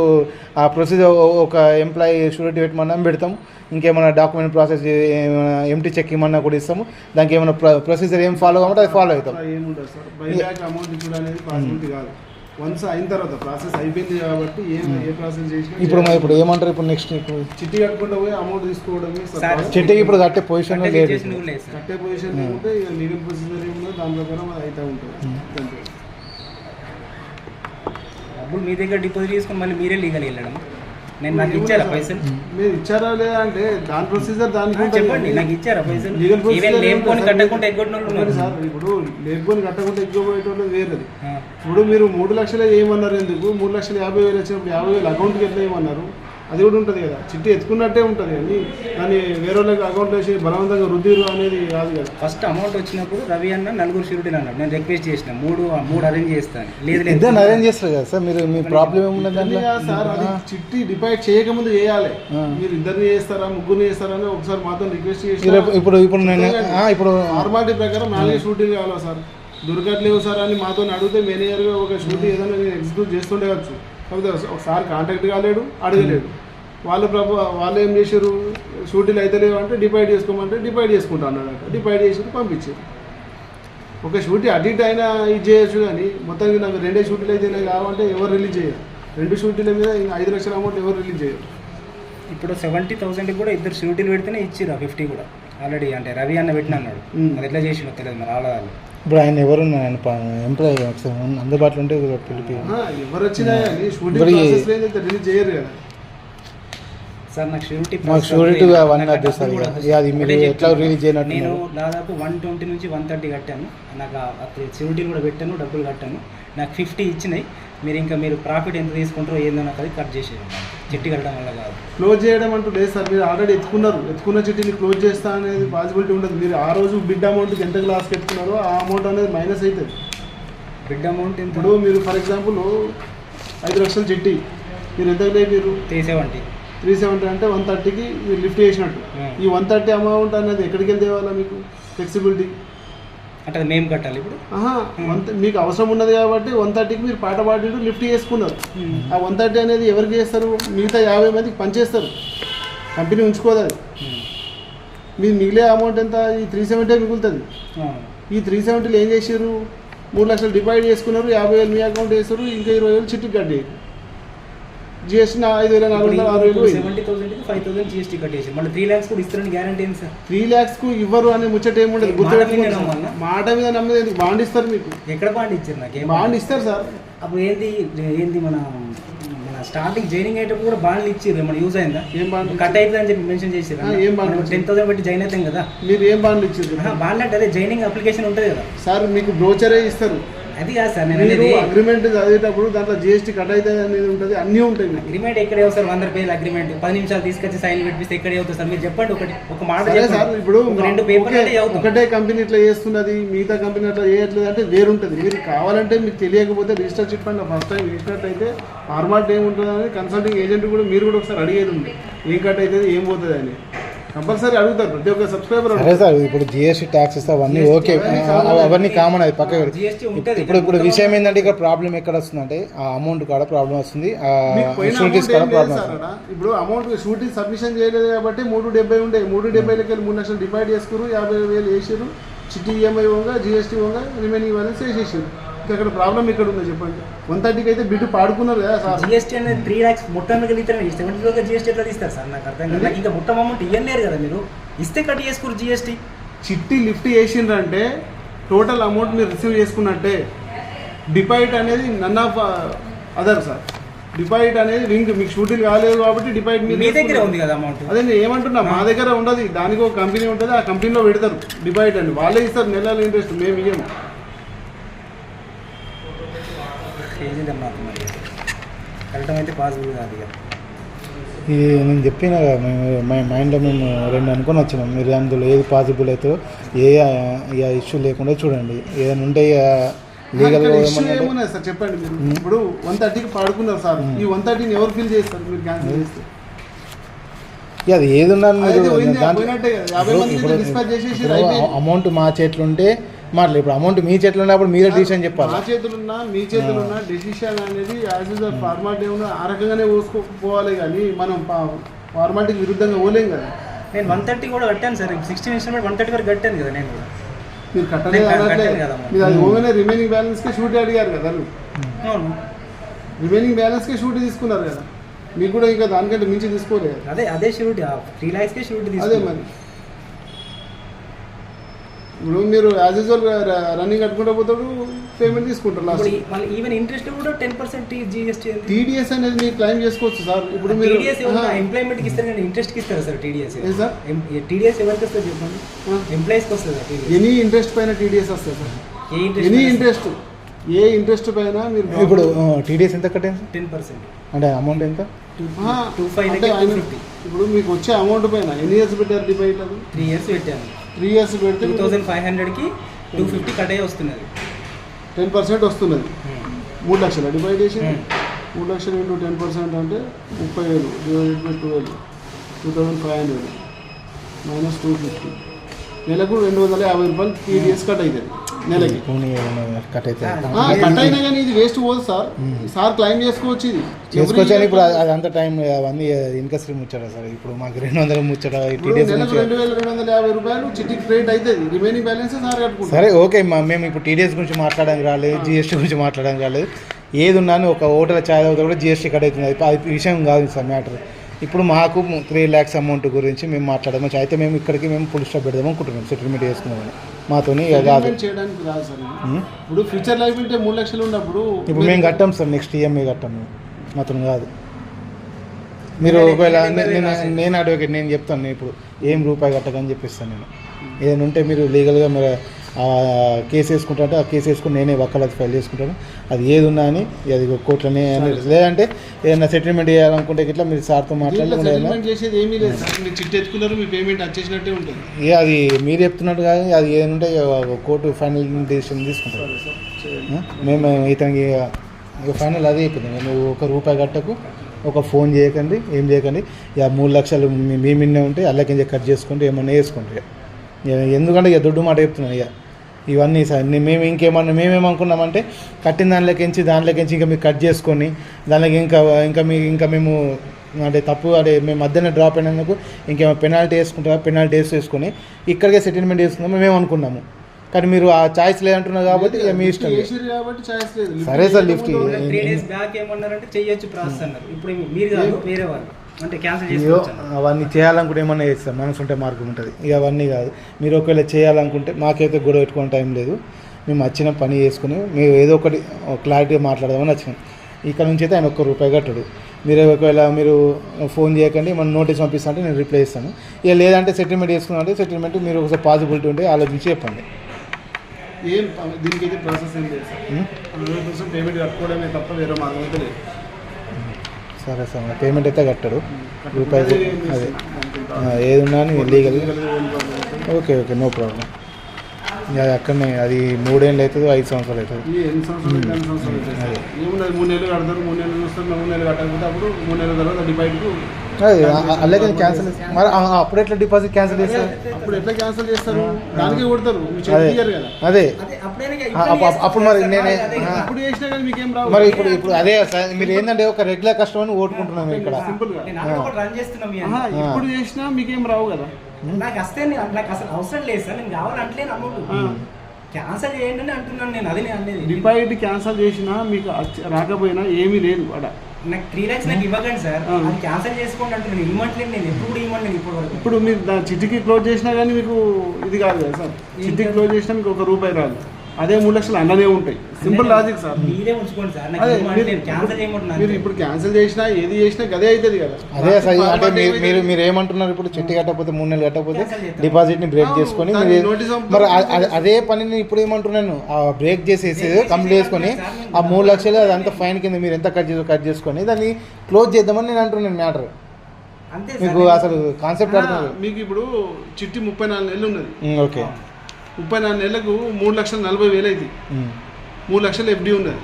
Speaker 3: ఆ ప్రొసీజర్ ఒక ఎంప్లాయీ షూరిటీ పెట్టమన్నా పెడతాం ఇంకేమైనా డాక్యుమెంట్ ప్రాసెస్ ఏమైనా ఎంటీ చెక్ ఇమ్మన్నా కూడా ఇస్తాము. దానికి ఏమైనా ప్రొసీజర్ ఏం ఫాలో కావాలంటే అది ఫాలో అవుతాం.
Speaker 1: సార్. వన్స్ అయిన తర్వాత ప్రాసెస్ అయిపోయింది కాబట్టి ఏ ఏ ప్రాసెస్ చేసినా
Speaker 3: ఇప్పుడు. ఇప్పుడు ఏమంటారు? ఇప్పుడు నెక్స్ట్ ఇప్పుడు
Speaker 1: చిట్టి కట్టుకుంటూ పోయి అమౌంట్ తీసుకోవడమే సార్
Speaker 2: సార్,
Speaker 1: ప్రాసెస్.
Speaker 3: చిట్టికి ఇప్పుడు కట్టే పొజిషన్ లేదు.
Speaker 2: సార్.
Speaker 1: కట్టే పొజిషన్ ఉంటే లీగల్ ప్రొసీజర్ ఏముందో దాని ప్రకారం అది అయితే ఉంటుంది. అంతే.
Speaker 2: డబ్బులు మీ దగ్గర డిపాజిట్ చేసుకుని మళ్ళీ మీరే లీగల్ వెళ్ళడం నేను నాకు ఇచ్చారా పైసలు?
Speaker 1: మీరు ఇచ్చారా లేదా అంటే దాని ప్రొసీజర్ ఉంటుంది.
Speaker 2: చెప్పండి నాకు ఇచ్చారా పైసలు? ఈవెన్ లేపుకొని కట్టకుండా
Speaker 1: సార్?
Speaker 2: ఎగ్గొట్టిన వాళ్ళు
Speaker 1: ఒకటి
Speaker 2: ఉన్నారు.
Speaker 1: సార్ ఇప్పుడు లేపుకొని కట్టకుండా ఎగ్గిపోయేటోళ్ళు వేరేది. ఇప్పుడు మీరు మూడు లక్షలు ఏమన్నారు ఎందుకు? మూడు లక్షలు యాభై వేలు వచ్చినప్పుడు యాభై వేలు అకౌంట్కి ఎట్లా ఏమన్నారు అది కూడా ఉంటుంది కదా. చిట్టి ఎత్తుకున్నట్టే ఉంటుంది కానీ దాన్ని వేరే వాళ్ళకి అకౌంట్లో వేసి బలవంతంగా రుద్దిరు అనేది కాదు కదా.
Speaker 2: ఫస్ట్ అమౌంట్ వచ్చినప్పుడు రవి అన్న నలుగురు షూరిటీలు అన్నాడు నేను రిక్వెస్ట్ చేసిన. మూడు మూడు అరేంజ్ చేస్తాను లేదు లేదు.
Speaker 3: ఇద్దరు అరేంజ్ చేస్తారు కదా సార్. మీరు మీ ప్రాబ్లం ఏమున్నది
Speaker 1: ఇవన్నీ
Speaker 3: దాంట్లో?
Speaker 1: కాదు సార్ అది చిట్టి డిపాజిట్ చేయకముందు చేయాలి. మీరు ఇద్దరిని చేస్తారా ముగ్గురిని చేస్తారా అని ఒకసారి మాతో రిక్వెస్ట్ చేసి
Speaker 3: ఇప్పుడు ఇప్పుడు ఇప్పుడు నేను ఆ, ఇప్పుడు
Speaker 1: ఫార్మాలిటీ ప్రకారం నాలుగే షూటీలు కావాలా సార్? దొరకట్లేవు సార్ అని మాతో అడిగితే మేనేజర్గా ఒక షూటీ ఏదైనా నేను ఎగ్జిక్యూట్ చేస్తుండేవచ్చు కాకపోతే ఒకసారి కాంటాక్ట్ కాలేడు అడగలేడు. వాళ్ళు ప్రభు వాళ్ళు ఏం చేశారు? షూటీలు అయితే లేవు అంటే డివైడ్ చేసుకోమంటే డివైడ్ చేసుకుంటా అన్నాడు డివైడ్ చేసి పంపించారు. ఒక షూటీ అటు ఇటు అయినా ఇది చేయొచ్చు కానీ మొత్తానికి నాకు రెండే షూటీలు అయితే కావాలంటే ఎవరు రిలీజ్ చేయరు. రెండు షూటీల మీద ఇంకా ఐదు లక్షల అమౌంట్ ఎవరు రిలీజ్ చేయరు.
Speaker 2: ఇప్పుడు సెవెంటీ థౌసండ్ కూడా ఇద్దరు షూటీలు పెడితేనే ఇచ్చిర్రు ఫిఫ్టీ కూడా. ఆల్రెడీ అంటే రవి అన్న పెట్టిన అన్నాడు. అది ఎట్లా చేసినో తెలియదు మరి ఆడవాళ్ళు
Speaker 3: ఇప్పుడు ఆయన ఎవరు ఎంప్లాయీ అందుబాటులో ఉంటే
Speaker 1: ఎవరు వచ్చినా రిలీజ్ చేయరు కదా.
Speaker 2: సార్ నాకు షూరిటీ
Speaker 3: మాకు అవన్నీ సార్ అది మీరు ఎట్లా చేయనట్టు
Speaker 2: నేను? దాదాపు వన్ ట్వంటీ నుంచి వన్ థర్టీ కట్టాను. నాకు షూరిటీలు కూడా పెట్టాను డబ్బులు కట్టాను. నాకు ఫిఫ్టీ ఇచ్చినాయి. మీరు ఇంకా మీరు ప్రాఫిట్ ఎంత తీసుకుంటారో ఏందో నాకు అది కట్ చేసేది చిట్టి కట్టడం వల్ల కాదు.
Speaker 1: క్లోజ్ చేయడం అంటూ లేదు సార్. మీరు ఆల్రెడీ ఎత్తుకున్నారు. ఎత్తుకున్న చిట్టిని క్లోజ్ చేస్తా అనేది పాసిబిలిటీ ఉండదు. మీరు ఆ రోజు బిడ్ అమౌంట్కి ఎంత క్లాస్కి ఎత్తుకున్నారో ఆ అమౌంట్ అనేది మైనస్ అవుతుంది.
Speaker 2: బిడ్ అమౌంట్ ఎంత?
Speaker 1: ఇప్పుడు మీరు ఫర్ ఎగ్జాంపుల్ ఐదు లక్షల చిట్టి. మీరు ఎంత లేపారు
Speaker 2: త్రీ సెవెంటీ
Speaker 1: త్రీ సెవెంటీ అంటే వన్ థర్టీకి మీరు లిఫ్ట్ చేసినట్టు. ఈ వన్ థర్టీ అమౌంట్ అనేది ఎక్కడికి వెళ్తే ఇవ్వాలా మీకు? ఫ్లెక్సిబిలిటీ
Speaker 2: అంటే అది మేము కట్టాలి ఇప్పుడు?
Speaker 1: ఆహా మీకు అవసరం ఉన్నది కాబట్టి వన్ థర్టీకి మీరు పాట పాడి లిఫ్ట్ చేసుకున్నారు. ఆ వన్ థర్టీ అనేది ఎవరికి చేస్తారు? మిగతా యాభై మందికి పనిచేస్తారు. కంపెనీ ఉంచుకోదు అది. మీ మిగిలే అమౌంట్ ఎంత? ఈ త్రీ సెవెంటీ మిగులుతుంది. ఈ త్రీ సెవెంటీలు ఏం చేసారు మూడు లక్షలు డివైడ్ చేసుకున్నారు యాభై వేలు మీ అకౌంట్ వేస్తారు ఇంకా ఇరవై వేలు చిట్టి కట్టి జిఎస్టీ ఐదు వేల నాలుగు వందల ఆరు వేలు
Speaker 2: seventy thousand five thousand GST కట్టేసి మళ్ళీ త్రీ ల్యాక్స్ కూడా ఇస్తారని గ్యారంటీ ఏంటి సార్?
Speaker 1: త్రీ ల్యాక్స్కు ఇవ్వరు అనే ముచ్చట ఏముండదు
Speaker 2: నమ్మన్నా?
Speaker 1: మాట మీద నమ్మేది బాండ్ ఇస్తారు మీకు.
Speaker 2: ఎక్కడ బాండ్ ఇచ్చారు నాకేం?
Speaker 1: బాండ్ ఇస్తారు సార్.
Speaker 2: అప్పుడు ఏంది? ఏంది మన మన స్టార్టింగ్ జైనింగ్ అయ్యేటప్పుడు కూడా బాండ్లు ఇచ్చిర్రు. మన యూజ్ అయిందా?
Speaker 1: ఏం బాండ్లు
Speaker 2: కట్ అవుతుంది అని చెప్పి మెన్షన్
Speaker 1: ఆ, ఏం ఇచ్చిర్రు?
Speaker 2: టెన్ థౌసండ్ పెట్టి జాయిన్ అవుతాం కదా?
Speaker 1: మీరు ఏం బాండ్లు ఇచ్చారు
Speaker 2: బాండ్ అంటే అదే జైనింగ్ అప్లికేషన్ ఉంటుంది కదా.
Speaker 1: సార్ మీకు బ్రోచరే ఇస్తారు.
Speaker 2: అది కాదు సార్ నేను
Speaker 1: అగ్రిమెంట్ చదివేటప్పుడు దాంట్లో జిఎస్టీ కట్ అవుతుంది అనేది ఉంటుంది అన్నీ ఉంటాయి
Speaker 2: అగ్రిమెంట్ ఎక్కడ సార్? వంద రూపాయలు అగ్రిమెంట్ పది నిమిషాలు తీసుకొచ్చి సైన్ పెట్టిస్తే ఎక్కడ అవుతుంది సార్? మీరు చెప్పండి ఒకటి ఒక మాట
Speaker 1: సరే
Speaker 2: చెప్పండి.
Speaker 1: ఇప్పుడు
Speaker 2: రెండు చదువుతాం.
Speaker 1: ఒకటే కంపెనీ ఇట్లా చేస్తున్నది మిగతా కంపెనీ అట్లా చేయట్లేదు అంటే వేరుంటుంది. మీరు కావాలంటే మీకు తెలియకపోతే register chit fund first time చేసినట్టయితే ఫార్మాట్ ఏముంటుంది అనేది కన్సల్టింగ్ ఏజెంట్ కూడా మీరు కూడా ఒకసారి అడిగేది ఉంది. ఏం కట్ అవుతుంది ఏం పోతుంది అని. కంపల్సరీ అడుగుతారు ప్రతి ఒక్క సబ్స్క్రైబర్
Speaker 3: సరే సార్ ఇప్పుడు జిఎస్టీ ట్యాక్సెస్ అవన్నీ ఓకే. అవ- అవన్నీ కామన్ అది పక్క. ఇప్పుడు ఇప్పుడు విషయం ఏంటంటే ఇక్కడ ప్రాబ్లం ఎక్కడ వస్తుందంటే ఆ అమౌంట్ కాడ ప్రాబ్లం వస్తుంది. కాడ ప్రాబ్లం.
Speaker 1: ఇప్పుడు అమౌంట్ షూటింగ్ సబ్మిషన్ చేయలేదు కాబట్టి మూడు డెబ్బై ఉండే. మూడు డెబ్బైలకి వెళ్ళి మూడు లక్షలు డివైడ్ చేసుకురు యాభై వేలు వేసారు చిట్టి ఈఎంఐ పోగా జిఎస్టీ పోగా రిమైనింగ్ బ్యాలెన్స్ వేసేసారు. అక్కడ ప్రాబ్లం ఇక్కడ ఉందో చెప్పండి. వన్ థర్టీకి అయితే బిడ్డు పాడుకున్నారు కదా సార్.
Speaker 2: జిఎస్టీ అనేది త్రీ ల్యాక్స్ మొత్తం మిగిలితే సెవెంటీ రోజుగా జిఎస్టీ ఎట్లా తీస్తారు సార్? నాకు అర్థం కాదు నాకు ఇంకా మొత్తం అమౌంట్ ఇవ్వలేరు కదా మీరు? ఇస్తే కట్ చేసుకోరు జిఎస్టీ
Speaker 1: చిట్టి లిఫ్ట్ చేసిండ్రంటే టోటల్ అమౌంట్ మీరు రిసీవ్ చేసుకున్నట్టే. డిపాజిట్ అనేది none of other sir. Deposit అనేది లింక్ మీకు షూటింగ్ కాలేదు కాబట్టి డిపాజిట్
Speaker 2: మీ దగ్గరే ఉంది కదా అమౌంట్
Speaker 1: అదే నేను ఏమంటున్నా మా దగ్గర ఉండదు. దానికి ఒక కంపెనీ ఉంటుంది ఆ కంపెనీలో పెడతారు. డిపాజిట్ అని. వాళ్ళే ఇస్తారు నెలల ఇంట్రెస్ట్ మేము ఇయ్యము.
Speaker 2: ఏజెంట్ అన్నారు మరి. కరెక్ట్ అయితే పాసిబుల్ కాదు ఇక.
Speaker 3: ఇది నేను చెప్పిన కదా, మేము మా మైండ్లో మేము రెండు అనుకొని వచ్చినాం. మీరు అందులో ఏది పాసిబుల్ అవుతుందో ఏ ఇష్యూ లేకుండా చూడండి. ఏదైనా ఉంటే
Speaker 1: ఏమున్నాయి సార్? చెప్పండి మీరు. ఇప్పుడు వన్ థర్టీకి పాడుకున్నారు సార్. ఈ వన్ థర్టీని ఎవరు ఫిల్ చేస్తారు? మీరు క్యాన్సిల్ చేస్తే.
Speaker 3: ఇక అది ఏది ఉన్నా మీరు
Speaker 1: అయితే పోయింది,
Speaker 3: దాంట్లో
Speaker 1: పోయినట్టే కదా. యాభై మందికి
Speaker 3: ఇప్పుడు-
Speaker 1: dispatch చేసేసి
Speaker 3: ఇప్పుడు
Speaker 1: అయిపోయింది.
Speaker 3: అమౌంట్ మా చేతిలో ఉంటే మాట్లేదు ఇప్పుడు అమౌంట్ మీ చేతిలో ఉన్నప్పుడు మీరే డిసిషన్ చెప్పాలి.
Speaker 1: మా చేతులున్నా మీ చేతులున్నా డెసిషన్ అనేది యాజ్ ఇస్ ఫార్మాలిటీ ఏమన్నా ఆ రకంగానే పోసుకోపోవాలి కానీ మనం ఫార్మాలిటీకి విరుద్ధంగా పోలేం కదా.
Speaker 2: నేను వన్ థర్టీ కూడా కట్టాను sir. Sixteen installment one thirty వరకు కట్టాను కదా నేను కూడా.
Speaker 1: మీరు కట్టలేదు
Speaker 2: కట్టాను కదా మరి.
Speaker 1: మీరు అది ఓన్గానే రిమైనింగ్ బ్యాలెన్స్కే షూట్ అడిగారు కదా
Speaker 2: అవును.
Speaker 1: రిమైనింగ్ బ్యాలెన్స్కే షూట్ తీసుకున్నారు కదా. మీకు కూడా ఇంకా దానికంటే మించి తీసుకోలేదు
Speaker 2: అదే అదే షూట్ త్రీ ల్యాక్స్కే షూట్
Speaker 1: అదే మరి. ఇప్పుడు మీరు యాజ్ యూజువల్ రన్నింగ్ కట్టుకుంటూ పోతాడు పేమెంట్ తీసుకుంటారు లాస్ట్
Speaker 2: ఈవెన్ ఇంట్రెస్ట్ కూడా టెన్ పర్సెంట్ జిఎస్టీ
Speaker 1: టీడీఎస్ అనేది మీరు క్లైమ్ చేసుకోవచ్చు సార్ ఇప్పుడు మీరు
Speaker 2: ఎంప్లాయ్మెంట్కి ఇస్తారు కానీ ఇంట్రెస్ట్కి ఇస్తారు సార్ టీడీఎస్
Speaker 1: ఏం సార్
Speaker 2: టీడీఎస్ ఎవరికి వస్తుంది చెప్పండి? ఎంప్లాయీస్కి వస్తుంది టీడీఎస్
Speaker 1: ఎనీ ఇంట్రెస్ట్ పైన టీడీఎస్ వస్తుంది సార్
Speaker 2: ఏ
Speaker 1: ఎనీ
Speaker 2: ఇంట్రెస్ట్
Speaker 1: ఏ ఇంట్రెస్ట్ పైన మీరు
Speaker 3: ఇప్పుడు టీడీఎస్ ఎంత కట్టాను సార్
Speaker 2: టెన్ పర్సెంట్
Speaker 3: అంటే అమౌంట్ ఎంత?
Speaker 2: టూ ఫైవ్
Speaker 1: ఇప్పుడు మీకు వచ్చే అమౌంట్ పైన ఎన్ని ఇయర్స్ పెట్టారు డిపాజిట్ అది?
Speaker 2: త్రీ ఇయర్స్ పెట్టాను.
Speaker 1: త్రీ ఇయర్స్ పెడితే
Speaker 2: టూ థౌసండ్ ఫైవ్ హండ్రెడ్కి టూ ఫిఫ్టీ కట్ అయ్యి వస్తున్నది.
Speaker 1: టెన్ పర్సెంట్ వస్తున్నది. మూడు లక్షలు డివైడ్ చేసి?
Speaker 2: Hmm.
Speaker 1: మూడు లక్షలు ఇంటూ టెన్ పర్సెంట్ అంటే ముప్పై వేలు. Divided by twelve two thousand five hundred minus two fifty నెలకు రెండు వందల యాభై రూపాయలు టీడీఎస్ కట్ అవుతుంది నెలకి.
Speaker 3: కట్ అయితే
Speaker 1: అయినా కానీ ఇది వేస్ట్ పోదు సార్. సార్ క్లైమ్ చేసుకోవచ్చు ఇది.
Speaker 3: ఇప్పుడు అది- అది అంత టైం అవన్నీ ముచ్చట సార్. ఇప్పుడు మాకు రెండు వందలు ముచ్చట
Speaker 1: నెలకు రెండు వేల రెండు వందల యాభై రూపాయలు చిట్టి క్రెడిట్ అవుతుంది రిమైనింగ్ బ్యాలెన్స్ సార్
Speaker 3: సరే ఓకే మా మేము ఇప్పుడు టీడీఎస్ గురించి మాట్లాడడానికి రాలేదు జిఎస్టీ గురించి మాట్లాడడానికి రాలేదు. ఏది ఉన్నా అని ఒక హోటల్ ఛాయ్ తాగితే కూడా జిఎస్టీ కట్ అవుతుంది. అది విషయం కాదు సార్ మ్యాటర్. ఇప్పుడు మాకు త్రీ ల్యాక్స్ అమౌంట్ గురించి మేము మాట్లాడదాం. అయితే మేము ఇక్కడికి మేము పుల్ స్టాప్ పెడదాం అనుకుంటున్నాం. సెటిల్మెంట్ చేసుకున్నామని మాతోని కాదు.
Speaker 1: చేయడానికి రాదు సార్? ఇప్పుడు ఫ్యూచర్ లైఫ్ ఉంటే మూడు లక్షలు ఉన్నప్పుడు
Speaker 3: ఇప్పుడు మేము కట్టాం సార్ నెక్స్ట్ ఈఎంఐ కట్టాము. మాతో కాదు. మీరు ఒకవేళ నేను నేను అడ్వకేట్ నేను చెప్తాను నేను ఇప్పుడు ఏం రూపాయి కట్టకని చెప్పిస్తాను నేను. ఏదైనా ఉంటే మీరు లీగల్గా మీరు కేసు వేసుకుంటారంటే ఆ కేసు వేసుకుని నేనే వక్కలకి ఫైల్ చేసుకుంటాను. అది ఏది ఉన్నా అని అది కోర్టులోనే లేదంటే ఏదైనా సెటిల్మెంట్ చేయాలనుకుంటే ఇట్లా మీరు సార్తో మాట్లాడి ఏదైనా
Speaker 1: సెటిల్మెంట్ చేసేది ఏమీ లేదు సార్. మీరు చిట్టి ఎత్తుకున్నారు మీ పేమెంట్ వచ్చేసినట్టే ఉంటుంది.
Speaker 3: ఇక అది మీరు చెప్తున్నట్టు కానీ అది ఇక కోర్టు ఫైనల్ డెసిషన్ తీసుకుంటారు? మేము ఇతనికి ఫైనల్ అదే అయిపోయింది. నువ్వు ఒక రూపాయి కట్టకు ఒక ఫోన్ చేయకండి ఏం చేయకండి. ఇక మూడు లక్షలు మీ- మిన్నే ఉంటే అల్లకించ కట్ చేసుకోండి ఏమన్నా వేసుకోండి ఎందుకంటే ఇక దొడ్డు మాట చెప్తున్నాను ఇక. ఇవన్నీ సార్. మేము ఇంకేమన్నా మేమేమనుకున్నామంటే కట్టిన దానిలోకించి దానిలోకించి ఇంకా మీరు కట్ చేసుకొని దానికి ఇంకా ఇంకా మీ ఇంకా మేము అంటే తప్పు అంటే మేము మధ్యన డ్రాప్ అయినందుకు ఇంకేమో పెనాల్టీ వేసుకుంటారా? పెనాల్టీ వేసి వేసుకొని ఇక్కడికే సెటిల్మెంట్ చేసుకుందాం మేము అనుకున్నాము కానీ మీరు ఆ ఛాయిస్ లేదంటున్నారు కాబట్టి ఇక మీ ఇష్టం సరే సార్, లిఫ్ట్
Speaker 1: చేయకపోతే
Speaker 2: త్రీ డేస్ బ్యాక్ ఏమన్నారంటే చెయ్యొచ్చు ప్రాసెస్ అన్నారు. ఇప్పుడు మీరు కాదు వేరే వాళ్ళు. అంటే క్యాన్సిల్.
Speaker 3: అవన్నీ చేయాలనుకుంటే ఏమన్నా చేస్తాం మనసు ఉంటే మార్గం ఉంటుంది ఇక అవన్నీ కాదు. మీరు ఒకవేళ చేయాలనుకుంటే మాకైతే గొడవ పెట్టుకునే టైం లేదు. మేము వచ్చిన పని చేసుకుని మేము ఏదో ఒకటి క్లారిటీగా మాట్లాడదామని వచ్చినాం. ఇక్కడ నుంచి అయితే ఆయన ఒక్క రూపాయి కట్టడు. మీరు ఒకవేళ మీరు ఫోన్ చేయకండి మనం నోటీస్ పంపిస్తా అంటే నేను రిప్లై ఇస్తాను. ఇక లేదంటే సెటిల్మెంట్ చేసుకున్నాం అంటే సెటిల్మెంట్ మీరు ఒకసారి పాసిబిలిటీ ఉంటే ఆలోచించి చెప్పండి.
Speaker 1: ఏం దీనికి ప్రాసెస్ ఏం లేదు పేమెంట్ కట్టుకోవడమే తప్ప వేరే మార్గం అయితే లేదు.
Speaker 3: సరే సరే పేమెంట్ అయితే కట్టడు. రూపాయి అదే ఏది ఉన్నా legal. Okay okay no problem అది అక్కడనే అది మూడేళ్ళు అవుతుంది ఐదు సంవత్సరాలు అవుతుంది.
Speaker 1: మూడు నెలలు కడతారు మూడు నెలలు చూస్తారు మూడు నెలలు కట్టకపోతే అప్పుడు మూడు నెలల తర్వాత డిపాజిట్
Speaker 3: అదే అలాగే క్యాన్సిల్ మరి అప్పుడు ఎట్లా డిపాజిట్ క్యాన్సిల్ చేస్తారు?
Speaker 1: అప్పుడు ఎట్లా క్యాన్సిల్ చేస్తారు? దానికి కొడతారు. మీరు
Speaker 3: అదే అప్పుడు మరి నేనే-.
Speaker 1: ఇప్పుడు చేసినా కానీ మీకేం రావు.
Speaker 3: మరి ఇప్పుడు ఇప్పుడు అదే సార్ మీరు ఏంటంటే ఒక రెగ్యులర్ కస్టమర్ని ఓటుకుంటున్నాం ఇక్కడ.
Speaker 1: సింపుల్గా.
Speaker 2: నేను అక్కడ ఒకటి రన్ చేస్తున్నాం మీ
Speaker 1: ఆహా,
Speaker 2: అందరూ.
Speaker 1: ఇప్పుడు చేసినా మీకేం రావు కదా.
Speaker 2: నాకు వస్తే నేను- నాకు అసలు అవసరం లేదు సార్. నేను కావాలంటలేను అమౌంట్. క్యాన్సల్ చేయండి అని అంటున్నాను నేను అదే నేను అనేది.
Speaker 1: డిపాజిట్ క్యాన్సిల్ చేసినా మీకు రాకపోయినా ఏమీ లేదు అక్కడ
Speaker 2: నాకు త్రీ ల్యాక్స్ నాకు ఇవ్వకండి సార్. అది క్యాన్సల్ చేసుకోండి అంటున్నాను. ఇవ్వట్లేదు నేను ఎప్పుడు ఇవ్వట్లేదు ఇప్పుడు వరకు
Speaker 1: ఇప్పుడు మీరు దాని చిట్టికి క్లోజ్ చేసినా కానీ మీకు ఇది కాదు కదా సార్. చిట్టికి క్లోజ్ చేసినా మీకు ఒక రూపాయి రాదు. అదే మూడు లక్షలు అన్ననే ఉంటాయి. సింపుల్ లాజిక్ సార్
Speaker 2: మీరే ఉంచుకోండి సార్ నాకు
Speaker 1: మీరు
Speaker 2: నేను క్యాన్సల్ చేయమంటున్నాను
Speaker 1: మీరు ఇప్పుడు క్యాన్సిల్ చేసినా ఏది చేసినా గదే అవుతుంది కదా.
Speaker 3: అదే సార్ అంటే మీరు మీరు మీరు ఏమంటున్నారు ఇప్పుడు? చిట్టి కట్టకపోతే మూడు నెలలు కట్టకపోతే
Speaker 2: చేస్తాం.
Speaker 3: డిపాజిట్ని బ్రేక్ చేసుకొని మీరు అదే పనిని ఇప్పుడు ఏమంటున్నాను ఆ బ్రేక్ చేసేసి కంప్లీట్ చేసుకొని ఆ మూడు లక్షలు అదంతా ఫైన్ కింద మీరు ఎంత కట్ చేసి కట్ చేసుకొని దాన్ని క్లోజ్ చేద్దామని నేను అంటున్నాను మ్యాటర్
Speaker 2: అంతే
Speaker 3: మీకు అసలు కాన్సెప్ట్ అర్థం
Speaker 1: మీకు ఇప్పుడు చిట్టి ముప్పై నాలుగు నెలలు ఉన్నది.
Speaker 3: ఓకే.
Speaker 1: ముప్పై నాలుగు నెలలకు మూడు లక్షల నలభై వేలు అవుతుంది మూడు లక్షలు ఎఫ్డి ఉన్నది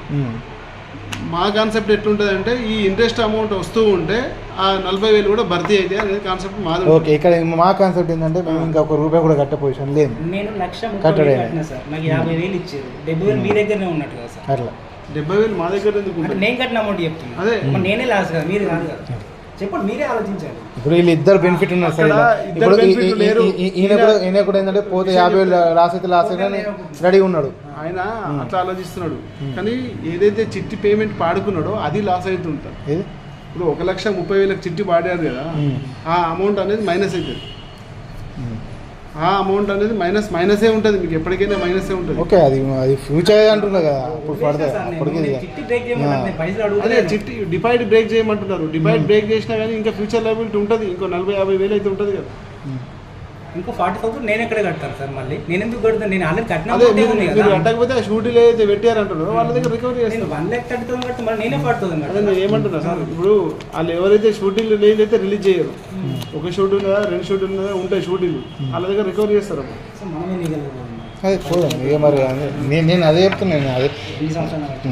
Speaker 1: మా కాన్సెప్ట్ ఎట్లుంటుంది అంటే ఈ ఇంట్రెస్ట్ అమౌంట్ వస్తూ ఉంటే ఆ నలభై వేలు కూడా భర్తీ అయితే అనేది కాన్సెప్ట్ మాది.
Speaker 3: ఓకే ఇక్కడ మా కాన్సెప్ట్ ఏంటంటే మేము ఇంకా ఒక రూపాయి కూడా కట్టే పొజిషన్ లేదు.
Speaker 2: నేను లక్ష
Speaker 3: కట్టడే.
Speaker 2: సార్ నాకు యాభై వేలు ఇచ్చారు. డెబ్బై వేలు మీ దగ్గరనే ఉన్నట్టు కదా సార్.
Speaker 3: అట్లా.
Speaker 1: డెబ్బై వేలు మా దగ్గర ఎందుకు
Speaker 2: నేను కట్టిన అమౌంట్ చెప్తున్నా.
Speaker 1: అదే.
Speaker 2: మరి నేనే లాస్ కదా మీరు కాదు. కదా చెప్పండి మీరే ఆలోచించాలి
Speaker 3: ఇప్పుడు వీళ్ళు ఇద్దరు బెనిఫిట్ ఉన్నారు సార్
Speaker 1: అక్కడ
Speaker 3: ఇలా.
Speaker 1: ఇద్దరు
Speaker 3: ఇప్పుడు ఈ-
Speaker 1: benefit
Speaker 3: ఈ-
Speaker 1: లేరు.
Speaker 3: ఈ- ఈయన కూడా ఈయన కూడా ఏంటంటే పోతే యాభై వేలు లాస్ అయితే లాస్ అయితే రెడీ ఉన్నాడు.
Speaker 1: ఆయన అట్లా ఆలోచిస్తున్నాడు. కానీ ఏదైతే చిట్టి పేమెంట్ పాడుకున్నాడో అది లాస్ అవుతుంటారు
Speaker 3: ఏది?
Speaker 1: ఇప్పుడు ఒక లక్ష ముప్పై వేలకు చిట్టి పాడారు కదా. ఆ అమౌంట్ అనేది మైనస్ అవుతుంది. ఆ అమౌంట్ అనేది మైనస్ మైనసే ఉంటుంది. మీకు ఎప్పటికైనా మైనసే ఉంటుంది.
Speaker 3: ఓకే అది అది ఫ్యూచర్ అంటున్నా కదా. అప్పుడు పడతా
Speaker 2: సార్ నేను-
Speaker 3: అప్పటికి
Speaker 2: చిట్టి
Speaker 1: డిపాజిట్ బ్రేక్ చేయమంటున్నారు. డిపాజిట్ బ్రేక్ చేసినా కానీ ఇంకా ఫ్యూచర్ లైబిలిటీ ఉంటుంది. ఇంకో నలభై యాభై వేలు అయితే ఉంటుంది కదా.
Speaker 2: ఇంకో ఫార్టీ థౌసండ్ నేను ఎక్కడ కడతాను సార్ మళ్ళీ. నేను ఎందుకు కడతాను? నేను ఆల్రెడీ కట్టిన
Speaker 1: కట్టకపోతే ఆ షూటీలు ఏదైతే పెట్టారంటారో వాళ్ళ దగ్గర రికవరీ
Speaker 2: నేను
Speaker 1: చేస్తారు
Speaker 2: వన్ ల్యాక్ థర్టీ థౌసండ్ కడితే మళ్ళీ నేనే ఫార్టీ థౌసండ్
Speaker 1: ఏమంటున్నా సార్ ఇప్పుడు వాళ్ళు ఎవరైతే షూటింగ్లు లేదైతే రిలీజ్ చేయరు. ఒక షూట్ ఉన్నదా రెండు షూట్ ఉన్నదా ఉంటాయి షూటింగ్లు. వాళ్ళ దగ్గర రికవరీ చేస్తారు
Speaker 3: అదే చూద్దాం ఇక మరి అదే- నేను నేను అదే చెప్తున్నాను అదే.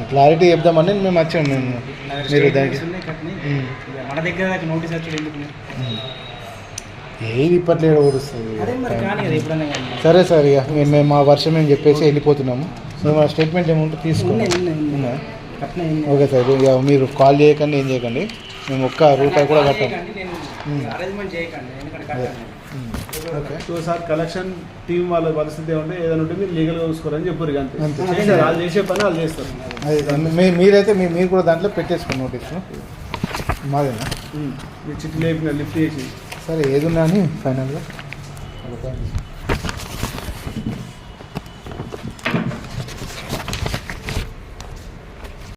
Speaker 3: క్లారిటీ చెప్దామని మేము వచ్చాం మేము. మీరు దానికి.
Speaker 2: మన దగ్గర నోటీస్ వచ్చాడు ఎందుకు?
Speaker 3: ఏది ఇప్పట్లేదు ఓడుస్తుంది
Speaker 2: అదే మరి కానీ అది ఎప్పుడన్నా కానీ.
Speaker 3: సరే సార్ ఇక మేము మేము మా వర్షం మేము చెప్పేసి వెళ్ళిపోతున్నాము. మేము మా స్టేట్మెంట్ ఏముంటే
Speaker 2: లేదు.
Speaker 3: ఓకే సార్ ఇక మీరు కాల్ చేయకండి ఏం చేయకండి. మేము ఒక్క రూపాయి కూడా కట్టాం.
Speaker 2: చేయకండి, నేను అరేంజ్మెంట్ చేయకండి ఎందుకంటే కట్టాను
Speaker 3: okay.
Speaker 1: So sir collection team వాళ్ళ పరిస్థితి ఏమంటే ఏదైనా ఉంటే మీరు లీగల్గా చూసుకోరని చెప్పారు అంతే. వాళ్ళు చేసే పని వాళ్ళు చేస్తారు.
Speaker 3: మీరైతే మీ- మీరు కూడా దాంట్లో పెట్టేసుకోండి నోటీస్. మాదేనా?
Speaker 1: చిట్టి లేపిన లిఫ్ట్ చేసి.
Speaker 3: సరే ఏదున్నా అని ఫైనల్గా